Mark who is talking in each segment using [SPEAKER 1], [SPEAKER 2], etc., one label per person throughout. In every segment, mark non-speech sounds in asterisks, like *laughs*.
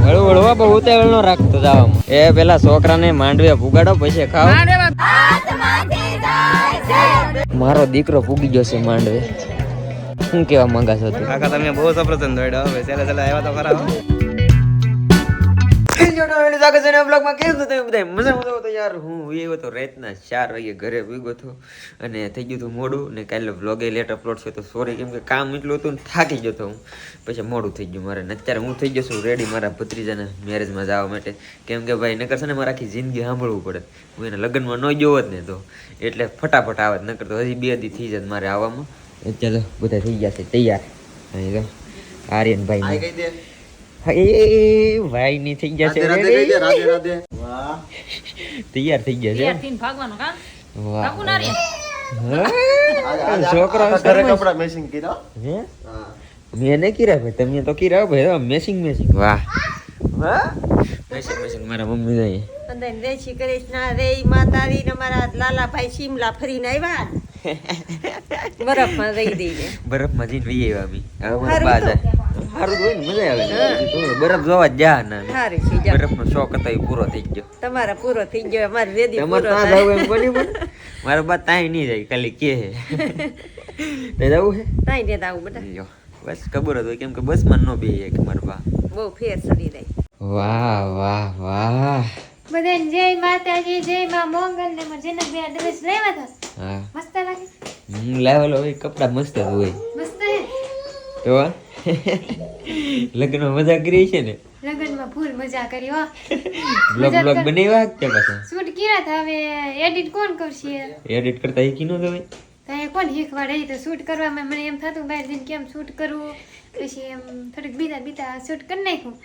[SPEAKER 1] વળું વળવા બહુ ઉતાવળ નો રાખતો જવામાં. એ પેલા છોકરાને માંડવે ભૂગાડો પછી ખાવ મારો દીકરો ફૂગી ગયો છે માંડવે. શું કેવા માંગા છો તું?
[SPEAKER 2] કાકા તમે બહુ સફરજન દોડ્યો હવે ચાલે ચાલે આવ્યા તો ખરા
[SPEAKER 1] અને થઈ ગયું હતું મોડું ને કાલે વ્લોગે લેટ અપલોડ છે તો સોરી કેમ કે કામ એટલું હતું થાકી ગયો તો હું. પછી મોડું થઈ ગયું મારે અત્યારે હું થઈ ગયો છું રેડી મારા ભત્રીજાને મેરેજમાં જવા માટે. કેમ કે ભાઈ નકર છે ને મારે આખી જિંદગી સાંભળવું પડે. હું એને લગ્નમાં ન ગયો હોત ને તો એટલે ફટાફટ આવત, નકર તો હજી બે દી થઈ જાય મારે આવવામાં. અત્યારે બધા થઈ ગયા છે, તૈયાર. અહીં જો આર્યન ભાઈ હા એ ભાઈ ની થઈ ગયા છે? તૈયાર થઈ ગયા છે.
[SPEAKER 3] ભાગવાનું કામ?
[SPEAKER 1] વાહ
[SPEAKER 3] કાકુ ના રે.
[SPEAKER 1] હા. છોકરો હે? મેં નહીં કીરા ભાઈ તમે તો કીરા ભાઈ મેસિંગ મેસિંગ વાહ. વાહ. મેસિંગ મેસિંગ મારા મમ્મી જાય.
[SPEAKER 4] અંદર જય શ્રી કૃષ્ણ રે માતાજી ને મારા લાલાભાઈ શિમલા ફરીને આવ્યા *laughs* બરફમાં રહી દઈએ.
[SPEAKER 1] બરફમાં જઈને વહી આવ્યા અમે. હવે મારા
[SPEAKER 4] હારું
[SPEAKER 1] બા
[SPEAKER 4] તો.
[SPEAKER 1] જાય. સારું હોય ને મજા આવે બરફ જોવા જ જા ના.
[SPEAKER 4] સારું છે
[SPEAKER 1] શોખ હતો એ પૂરો થઈ ગયો.
[SPEAKER 4] તમારા પૂરો થઈ ગયો અમારે વેદી
[SPEAKER 1] તમારે
[SPEAKER 4] પૂરો
[SPEAKER 1] ત્યાં જવું એમ કોની પણ? મારા બા તાય નહીં જાય ખાલી કે હે. તે જવું
[SPEAKER 4] ને આવું બેટા.
[SPEAKER 1] લ્યો બસ ખબર હોય કેમ કે બસમાં ન બે કે મારા બા.
[SPEAKER 4] બહુ ફેર ચડી જાય.
[SPEAKER 1] વાહ વાહ વાહ.
[SPEAKER 5] બધાને જય માતાજી જય માં મોંગલ ને જેને બે ડ્રેસ લેવા હતા.
[SPEAKER 1] હા.
[SPEAKER 5] મસ્ત લાગે?
[SPEAKER 1] હમ લાવેલો હોય કપડા મસ્ત હોય.
[SPEAKER 5] મસ્ત હે?
[SPEAKER 1] તો *laughs* લગ્નમાં મજા કરી છે ને?
[SPEAKER 5] લગ્નમાં ફૂલ મજા કરી હો. *laughs*
[SPEAKER 1] બ્લોગ બ્લોગ બનાવ્યા કે પાછા?
[SPEAKER 5] શૂટ કર્યા હતા હવે એડિટ કોણ કરશે?
[SPEAKER 1] એડિટ કરતા શીખી નો જવાય
[SPEAKER 5] તો એ કોણ શીખવાડે? તો શૂટ કરવામાં મને એમ થતું બહાર જઈને કેમ શૂટ કરવું? પછી એમ થોડીક બીજા બીતા શૂટ કરી નાખ્યું.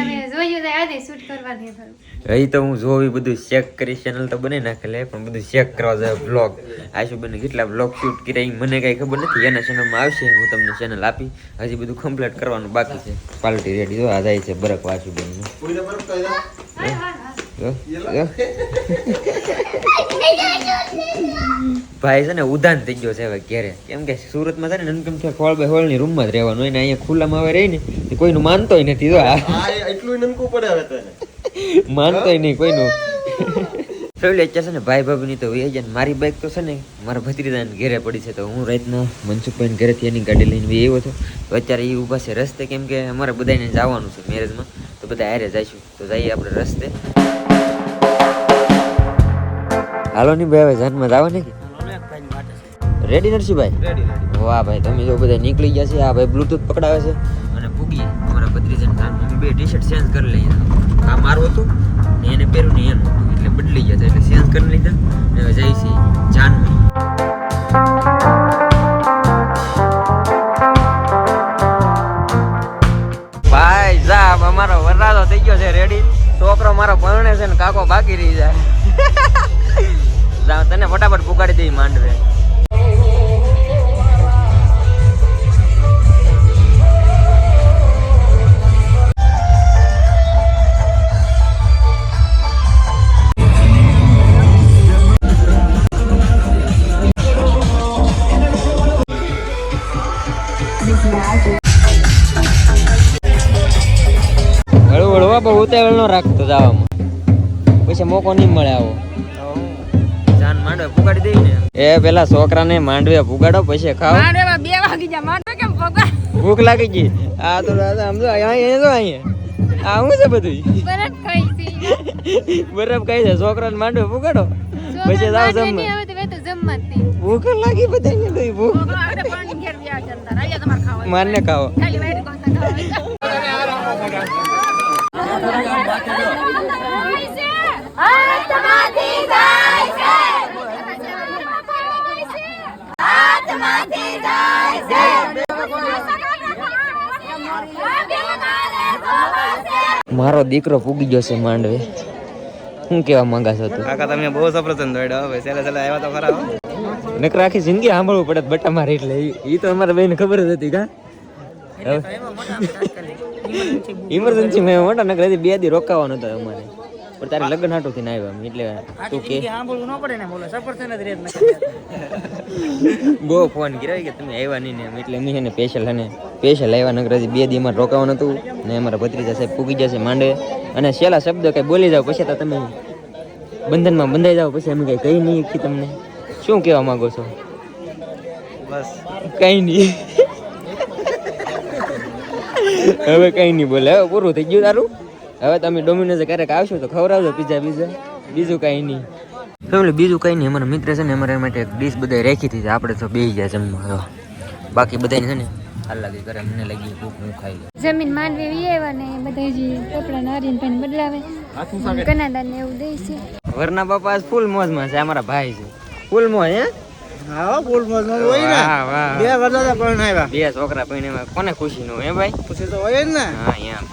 [SPEAKER 5] અને હવે જોયું તો આજે શૂટ કરવાની થયું
[SPEAKER 1] અહીં તો હું જોવી બધું ચેક કરી ચેનલ તો બને નાખેલે પણ બધું ચેક કરવા જાય બ્લોગ આશુ બને કેટલા બ્લોગ શૂટ કર્યા મને કાંઈ ખબર નથી એના ચેનલમાં આવશે હું તમને ચેનલ આપી. હજી બધું કમ્પ્લીટ કરવાનું બાકી છે. પાલટી રેડી જો આ જાય છે બરફ આશુ બેન
[SPEAKER 5] હાલ હાલ હાલ
[SPEAKER 1] ભાઈ છે ને ઉદાન થઈ ગયો છે હવે ઘેરે. કેમ કે સુરતમાં છે ને નનકમ છે હોળની રૂમમાં જ રહેવાનું હોય ને અહીંયા ખુલ્લામાં આવે રહી ને કોઈ કોઈનું માનતોય નથી જો આ. માનતોય નહીં કોઈનું. અત્યારે છે ને ભાઈ ભાભીની તો વહી જાય ને મારી બાઈક તો છે ને મારા ભત્રીજાને ઘેરે પડી છે તો હું રાતના મનસુખભાઈ ઘરેથી એની ગાડી લઈને બી આવ્યો હતો તો અત્યારે એ ઊભા છે રસ્તે કેમ કે અમારે બધાને જવાનું છે મેરેજમાં તો બધા હારે જઈશું. તો જઈએ આપણે રસ્તે. હાલો ની ભાઈ હવે જાનમાં જાવ ને રેડી નરસિંહભાઈ વાહ ભાઈ તમે જો બધા નીકળી ગયા છે આ ભાઈ બ્લૂટૂથ પકડાવે છે. અને પૂગી અમારા ભત્રીજન ખાન અમે બે ટી શર્ટ ચેન્જ કરી લઈએ. આ મારું હતું ને એને પહેર્યું ને એનું હતું એટલે બદલી ગયા છે એટલે ચેન્જ કરી લીધા. ને હવે જઈ છે જાનમાં. ભાઈ જા અમારો વરરાજો થઈ ગયો છે રેડી છોકરો મારો પરણે છે ને કાકો બાકી રહી જાય. *laughs* તને ફટાફટ પુકાડી દઈ માંડવે. હળવું હળવા બહુ ઉતાવળ નો રાખતો જવામાં પછી મોકો નહીં મળે આવો. માંડવે પુગાડી દઈ ને? એ પેલા છોકરાને માંડવે પુગાડો પછી ખાવ
[SPEAKER 3] માંડવે બે વાગી જા માંડવે કેમ પગા
[SPEAKER 1] ભૂખ લાગી ગઈ. આ તો દાદા સમજો અહીંયા તો અહીંયા. આ શું છે બધું
[SPEAKER 5] બરફ ખાઈ છે.
[SPEAKER 1] બરફ કઈ છે. છોકરાને માંડવે પુગાડો પછી જાવ જમવા.
[SPEAKER 5] હવે તો તો જમવા જ નહીં.
[SPEAKER 1] ભૂખ લાગી બધા ને ઈ ભૂખ.
[SPEAKER 3] પાણી ઘેર વ્યા છે આયા તમારે ખાવા
[SPEAKER 1] મારને ખાવો
[SPEAKER 3] ખાલી વાઈટ ખાવા
[SPEAKER 1] મારો દીકરો પૂગી ગયો છે માંડવે. શું કેવા માંગા છો તું?
[SPEAKER 2] કાકા તમે બહુ સફરજન દોડ્યો હવે ચાલે ચાલે આવ્યા તો ખરા હો.
[SPEAKER 1] નકર આખી જિંદગી સાંભળવું પડે બટા મારી એટલે. એ તો અમારા બેન ખબર જ હતી કા? ઇમરજન્સી મેં મોટા નકર બે દી રોકાવાનું હતું અમારે. પણ તારે લગ્ન હાટું થઈને આવ્યા એટલે તું કે.
[SPEAKER 2] સાંભળવું ન પડે ને બોલો સફરજન જ રેત
[SPEAKER 1] બહુ ફોન કર્યો કે તમે આવ્યા નહીં ને એટલે મેં એને સ્પેશિયલ અને સ્પેશિયલ આવ્યા નગર હજી બે દીમાં રોકાવાનું હતું ને અમારા ભત્રીજા સાહેબ પૂગી જશે માંડે. અને છેલ્લા શબ્દ કંઈ બોલી જાવ પછી તો તમે બંધનમાં બંધાઈ જાવ પછી અમે કંઈ કહી નહીં કે તમને. શું કહેવા માંગો છો?
[SPEAKER 2] બસ.
[SPEAKER 1] કંઈ નહીં. હવે કંઈ નહીં બોલે હવે પૂરું થઈ ગયું તારું? હવે તમે ડોમિનોઝ ક્યારેક આવશો તો ખવડાવજો પીઝા પીઝા બીજું કાંઈ નહીં. ફેમિલી બીજું કંઈ નહીં. અમારા મિત્ર છે ને અમારા માટે એક ડીશ બધા રાખી હતી. આપણે તો બે ગયા જમવા. બાકી બધાને છે ને હાલ લાગી કરે મને લાગી ભૂખ હું ખાઈ
[SPEAKER 5] જમીન માંડવી વિયેવા ને બધા હજી કપડાં નારીન પેન બદલાવે. કનાડા ને એવું દે છે.
[SPEAKER 1] વરના બાપા આજ ફૂલ મોજમાં છે અમારા ભાઈ છે. ફૂલ મોજ હે?
[SPEAKER 2] હા ફૂલ મોજ મોજ હોય ને.
[SPEAKER 1] વાહ વાહ
[SPEAKER 2] બે પણ આવ્યા.
[SPEAKER 1] બે છોકરા પૈણે કોને ખુશી નો હે ભાઈ?
[SPEAKER 2] ખુશી તો હોય જ ને.
[SPEAKER 1] હા એમ.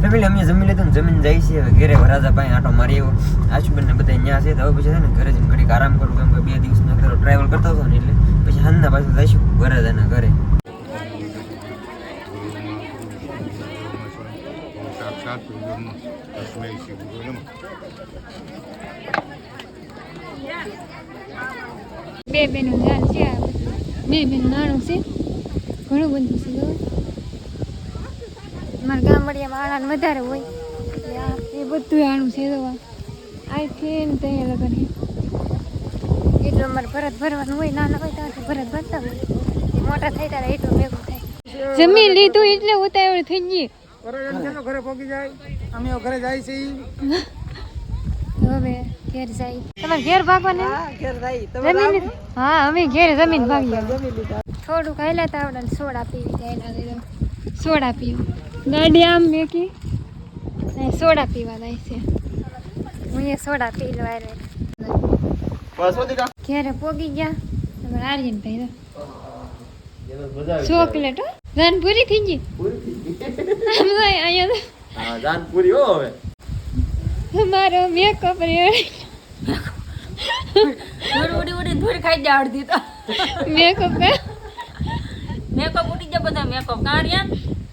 [SPEAKER 1] ફેમિલી અમે જમી લીધું જમીન જાય છે. હવે ઘરે વરાજા ભાઈ આટો મારી આવ્યો. આશુબેન ને બધા અહીંયા છે. તો હવે પછી છે ને ઘરે જઈને ઘડીક આરામ કરું કેમ કે બે દિવસ નો ટ્રાવેલ કરતો હતો ને એટલે પછી હાંજના પાછું જઈશું વરાજાના ઘરે.
[SPEAKER 5] બે બેનું જાન છે બે બેન નાણું છે. ઘણું બધું છે મારા ગામડિયામાં આણાને વધારે હોય. એટલે આ એ બધું આણું છે આઈ આથી ને ત્યાં લગન એટલું અમારે ભરત ભરવાનું હોય નાના હોય ત્યાંથી ભરત ભરતા હોય. મોટા થાય ત્યારે એટલું ભેગું થાય. જમી લીધું એટલે ઉતાવળ થઈ ગઈ.
[SPEAKER 2] ઘરે પહોંચી જાય. અમે ઘરે જાય છે
[SPEAKER 5] હવે ઘેર જાય. તમારે ઘેર ભાગવાને? જમીન લીધું? હા અમે ઘેર જમીન ભાગી. થોડુંક હાલ્યા તા આવડે સોડા પીવી જાય દીધો સોડા પીવું. ગાડી આમ મેકી ને સોડા પીવા જાય છે. હું એ સોડા પી લવા આરે ઘેરે પોગી ગયા. તમારે આર્યન ભાઈ ચોકલેટ હો. જાન પૂરી થઈ ગઈ? અહીંયા
[SPEAKER 1] જાન પૂરી હો હવે.
[SPEAKER 5] તો મારો મેકઅપ રેડી.
[SPEAKER 3] ઉડી ઉડી ઉડી ધૂળ ખાઈ જાય અડધી તો
[SPEAKER 5] મેકઅપ
[SPEAKER 3] મેકઅપ ઉડી જાય બધા મેકઅપ કાઢ્યા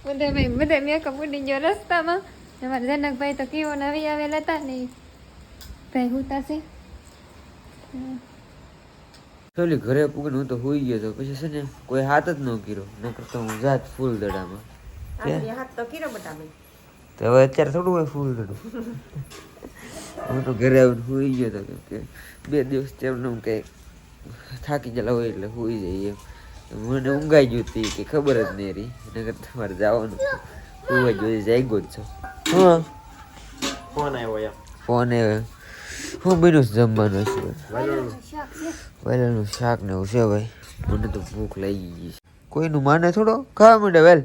[SPEAKER 5] બધા ભાઈ બધા મેકઅપ ઉડી ગયો રસ્તામાં. અમારા જનકભાઈ તો કેવો નવી આવેલા હતા ને ભાઈ હુતા છે
[SPEAKER 1] પેલી ઘરે પૂગીને હું તો હોઈ ગયો તો પછી છે ને કોઈ હાથ જ ન કર્યો. નકર તો હું જાત ફૂલ દડામાં.
[SPEAKER 4] હાથ તો કીરો બટા ભાઈ.
[SPEAKER 1] તો હવે અત્યારે થોડું હોય ફૂલ દડું. હું તો ઘરે આવીને હોઈ ગયો તો કે બે દિવસ તેમનું કંઈ થાકી ગયેલા હોય એટલે હોઈ જાય એમ. મને ઊંઘાઈ ગયું હતી કે ખબર જ નહીં રહી. નગર તમારે જવાનું હોવા જોઈએ જાગ્યો જ છો. હા.
[SPEAKER 2] ફોન આવ્યો યાર
[SPEAKER 1] ફોન આવ્યો હું બીનું જમવાનું છે વેલાનું? શાક ને એવું છે ભાઈ. મને તો ભૂખ લાગી ગઈ છે. કોઈનું માને થોડો? ખાવા માંડે વેલ.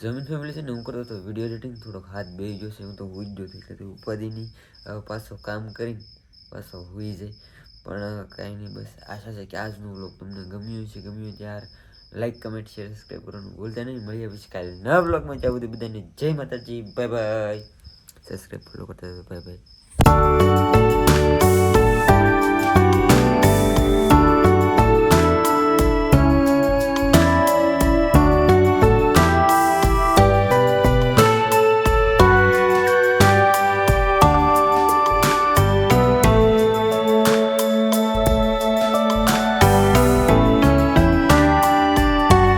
[SPEAKER 1] જમીન ફેમિલી છે ને હું કરતો હતો વીડિયો એડિટિંગ થોડોક હાથ બે ગયો છે. હું તો હોઈ જ જોતી એટલે ઉપાધિની નહીં. હવે પાછો કામ કરીને પાછો હોઈ જાય. પણ કાંઈ નહીં, બસ આશા છે કે આજનું બ્લોગ તમને ગમ્યું છે ગમ્યું ત્યાર લાઈક કમેન્ટ શેર સબસ્ક્રાઈબ કરવાનું ભૂલતા નહીં. મળીએ પછી કાલે નવા બ્લોગમાં ત્યાં સુધી બધાને જય માતાજી. બાય બાય સબસ્ક્રાઈબ ફોલો કરતા બાય બાય